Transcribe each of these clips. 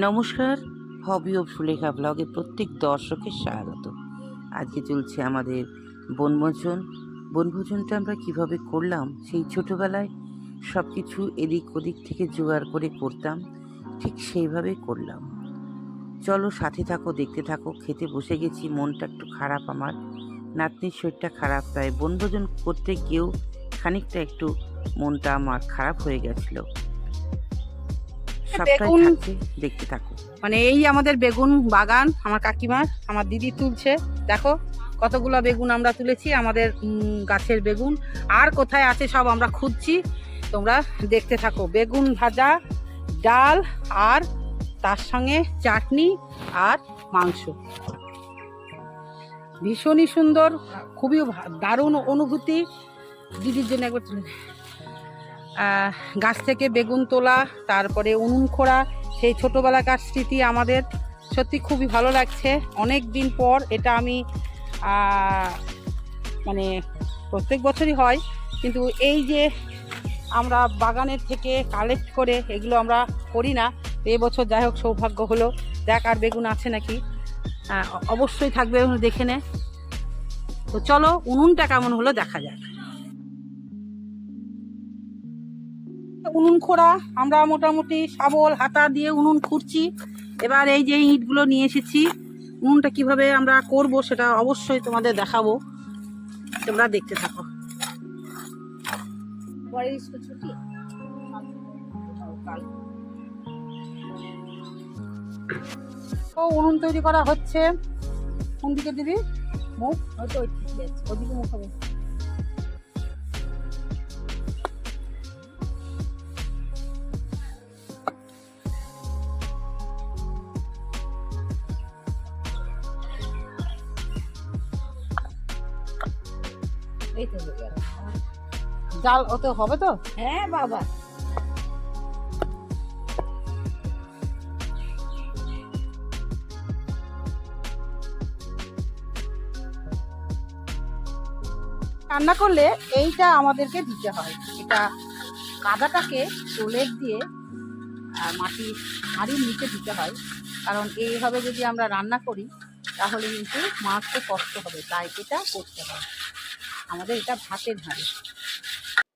নমস্কার, হবি ও সুলেখা ব্লগে প্রত্যেক দর্শকের স্বাগত। আজকে চলছে আমাদের বনভোজন। বনভোজনটা আমরা কীভাবে করলাম, সেই ছোটোবেলায় সব কিছু এদিক ওদিক থেকে জোগাড় করে করতাম, ঠিক সেইভাবে করলাম। চলো সাথে থাকো, দেখতে থাকো, খেতে বসে গেছি, মনটা একটু খারাপ আমার। নাতনির শরীরটা খারাপ, তাই বনভোজন করতে গিয়েও খানিকটা একটু মনটা আমার খারাপ হয়ে গেছিল। বেগুন- দেখতে থাকো। মানে এই আমাদের বেগুন বাগান আমার কাকিমার আমার দিদি তুলছে। দেখো কতগুলো বেগুন আমরা তুলেছি আমাদের গাছের বেগুন। আর কোথায় আছে সব আমরা খুঁজছি তোমরা দেখতে থাকো। বেগুন ভাজা ডাল আর তার সঙ্গে চাটনি আর মাংস। ভীষণই সুন্দর খুবই দারুণ অনুভূতি। দিদির জন্য একবার গাছ থেকে বেগুন তোলা, তারপরে উনুন খোড়া, সেই ছোটোবেলাকার স্মৃতি আমাদের। সত্যি খুবই ভালো লাগছে। অনেক দিন পর এটা আমি মানে প্রত্যেক বছরই হয়, কিন্তু এই যে আমরা বাগানের থেকে কালেক্ট করে এগুলো আমরা করি না এবছর যাই হোক সৌভাগ্য হলো। দেখ আর বেগুন আছে নাকি? অবশ্যই থাকবে, দেখে নে। তো চলো, উনুনটা কেমন হলো দেখা যাক। উনুন খোড়া আমরা মোটামুটি শাবল হাতা দিয়ে উনুন খুঁড়ছি। এবার এই যে ইটগুলো নিয়ে এসেছি উনুনটা কীভাবে আমরা করব সেটা অবশ্যই তোমাদের দেখাবো। তোমরা দেখতে থাকো। ও উনুন তৈরি করা হচ্ছে। কোন দিকে দিবি মুখ? হয়তো ওইদিকে মুখ হবে। এই তো হয়ে গেল। জাল ওতে হবে তো? হ্যাঁ বাবা। রান্না করলে এইটা আমাদেরকে দিতে হয়। এটা কাদাটাকে প্রলেপ দিয়ে আর মাটি হাঁড়ির নিচে দিতে হয়। কারণ এইভাবে যদি আমরা রান্না করি তাহলে কিন্তু মাছতে কষ্ট হবে তাই এটা করতে হয়। আমাদের এটা ভাতের হাঁড়ি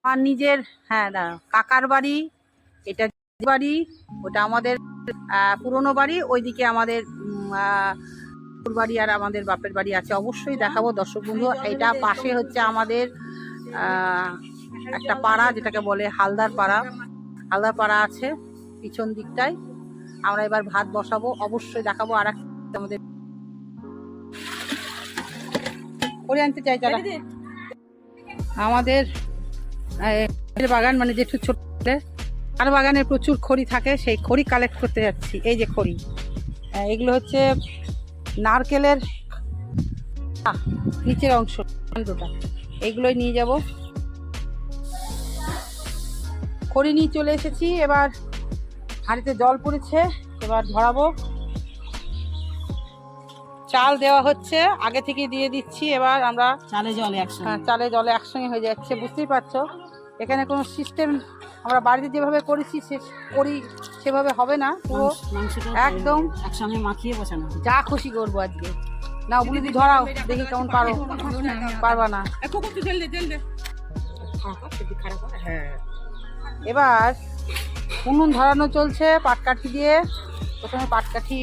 আমার নিজের হ্যাঁ কাকার বাড়ি, এটা বাড়ি, ওটা আমাদের পুরনো বাড়ি, ওইদিকে আমাদের বাড়ি আর আমাদের বাপের বাড়ি আছে। অবশ্যই দেখাবো দর্শক বন্ধু, এটা পাশে হচ্ছে আমাদের একটা পাড়া যেটাকে বলে হালদার পাড়া। হালদার পাড়া আছে পিছন দিকটায়। আমরা এবার ভাত বসাবো, অবশ্যই দেখাবো আর আমাদের। করে আনতে চাই তারা। আমাদের বাগান মানে যেটু ছোট আর বাগানে প্রচুর খড়ি থাকে, সেই খড়ি কালেক্ট করতে যাচ্ছি, এই যে খড়ি। এগুলো হচ্ছে নারকেলের নিচের অংশ এইগুলোই নিয়ে যাব। খড়ি নিয়ে চলে এসেছি, এবার হাঁড়িতে জল পড়েছে, এবার ধরাবো। চাল দেওয়া হচ্ছে আগে থেকে দিয়ে দিচ্ছি এবার আমরা চালে জলে একসঙ্গে। হ্যাঁ চালে জলে একসঙ্গে হয়ে যাচ্ছে বুঝতেই পারছ? এখানে কোনো সিস্টেম আমরা বাড়িতে যেভাবে করেছি সে করি সেভাবে হবে না পুরো একদম। একসঙ্গে মাখিয়ে বসানো যা খুশি করব আজকে। না বলি দি ধরাও দেখি কেমন পারো। পারবা না। হ্যাঁ। এবার উনুন ধরানো চলছে পাটকাঠি দিয়ে। প্রথমে পাটকাঠি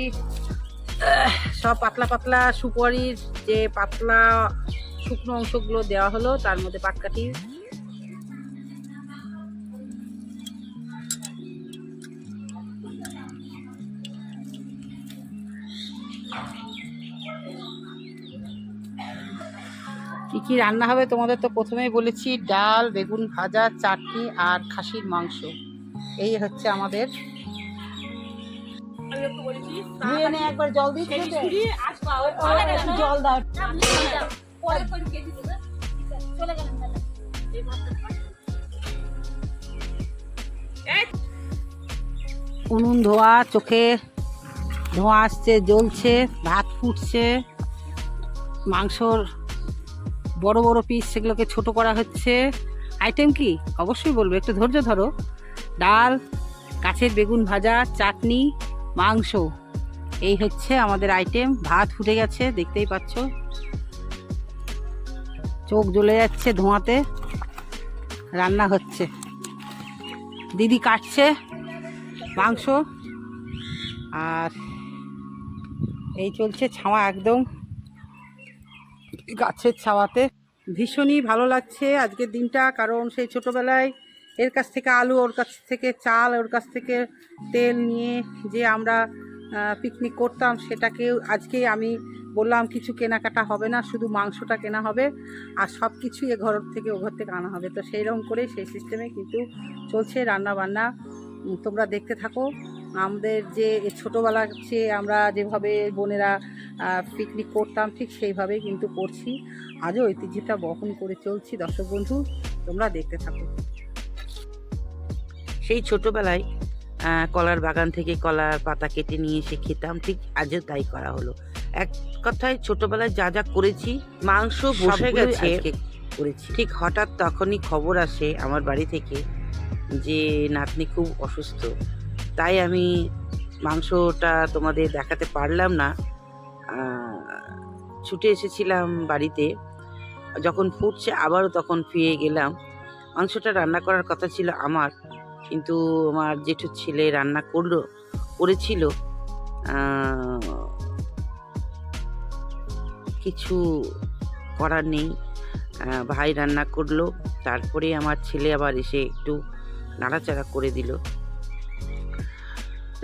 সব পাতলা পাতলা সুপারির যে পাতলা শুকনো অংশগুলো দেওয়া হলো, তার মধ্যে পাটকাঠি কি কি রান্না হবে তোমাদের তো প্রথমেই বলেছি, ডাল, বেগুন ভাজা, চাটনি আর খাসির মাংস। এই হচ্ছে আমাদের ধুয়ে নে একবার জল দিয়ে জল দাও। উনুন ধোয়া চোখে ধোঁয়া আসছে জ্বলছে ভাত ফুটছে। মাংসর বড় বড় পিস সেগুলোকে ছোট করা হচ্ছে। আইটেম কি? অবশ্যই বলব একটু ধৈর্য ধরো। ডাল কাছের বেগুন ভাজা চাটনি মাংস। এই হচ্ছে আমাদের আইটেম ভাত ফুটে গেছে, দেখতেই পাচ্ছ। চোখ জ্বলে যাচ্ছে ধোঁয়াতে। রান্না হচ্ছে। দিদি কাটছে মাংস। আর এই চলছে ছাওয়া একদম। গাছের ছাওয়াতে। ভীষণই ভালো লাগছে আজকের দিনটা, কারণ সেই ছোটোবেলায় এর কাছ থেকে আলু, ওর কাছ থেকে চাল, ওর কাছ থেকে তেল নিয়ে যে আমরা পিকনিক করতাম সেটাকে আজকে আমি বললাম কিছু কেনাকাটা হবে না, শুধু মাংসটা কেনা হবে আর সব কিছুই এ ঘর থেকে ও ঘর থেকে আনা হবে। তো সেই রকম করে সেই সিস্টেমে কিন্তু চলছে রান্না বান্না তোমরা দেখতে থাকো, আমাদের যে ছোটোবেলার চেয়ে আমরা যেভাবে বোনেরা পিকনিক করতাম, ঠিক সেইভাবেই কিন্তু করছি। আজও ঐতিহ্যটা বহন করে চলছি, দর্শক বন্ধু, তোমরা দেখতে থাকো। সেই ছোটবেলায় কলার বাগান থেকে কলার পাতা কেটে নিয়ে এসে খেতাম ঠিক আজও তাই করা হলো। এক কথায় ছোটবেলায় যা যা করেছি মাংস বসে গেছে। করেছি। ঠিক হঠাৎ তখনই খবর আসে আমার বাড়ি থেকে যে নাতনি খুব অসুস্থ। তাই আমি মাংসটা তোমাদের দেখাতে পারলাম না। ছুটে এসেছিলাম বাড়িতে। যখন ফুটছে আবারও তখন ফিরে গেলাম। মাংসটা রান্না করার কথা ছিল আমার। কিন্তু আমার জেঠুর ছেলে রান্না করল, করেছিল। কিছু করার নেই। ভাই রান্না করল, তারপরে আমার ছেলে আবার এসে একটু নাড়াচাড়া করে দিল।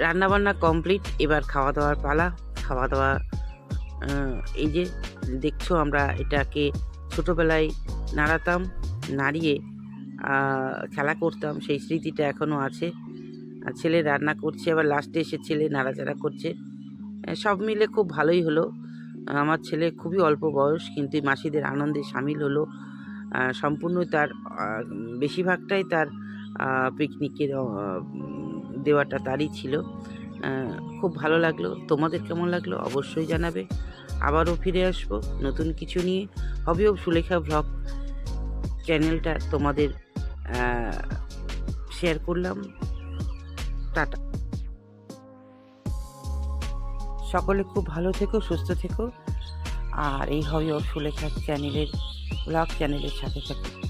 রান্না বান্না কমপ্লিট, এবার খাওয়া দাওয়ার পালা। খাওয়া দাওয়া এই যে দেখছ, আমরা এটাকে ছোটোবেলায় নাড়াতাম, নাড়িয়ে খেলা করতাম, সেই স্মৃতিটা এখনও আছে। আর ছেলে রান্না করছে, আবার লাস্টে এসে ছেলে নাড়াচাড়া করছে। সব মিলে খুব ভালোই হলো। আমার ছেলে খুবই অল্প বয়স, কিন্তু মাসিদের আনন্দে সামিল হলো। সম্পূর্ণ তার বেশিরভাগটাই তার পিকনিকের দেওয়াটা তারই ছিল। খুব ভালো লাগল। তোমাদের কেমন লাগল অবশ্যই জানাবে। আবারও ফিরে আসব নতুন কিছু নিয়ে। হবেও সুলেখা ব্লগ চ্যানেলটা তোমাদের শেয়ার করলাম। টাটা। সকলে খুব ভালো থেকো, সুস্থ থেকো। আর এই হবে ওর সুলেখা চ্যানেলের ব্লগ চ্যানেলের সাথে সাথে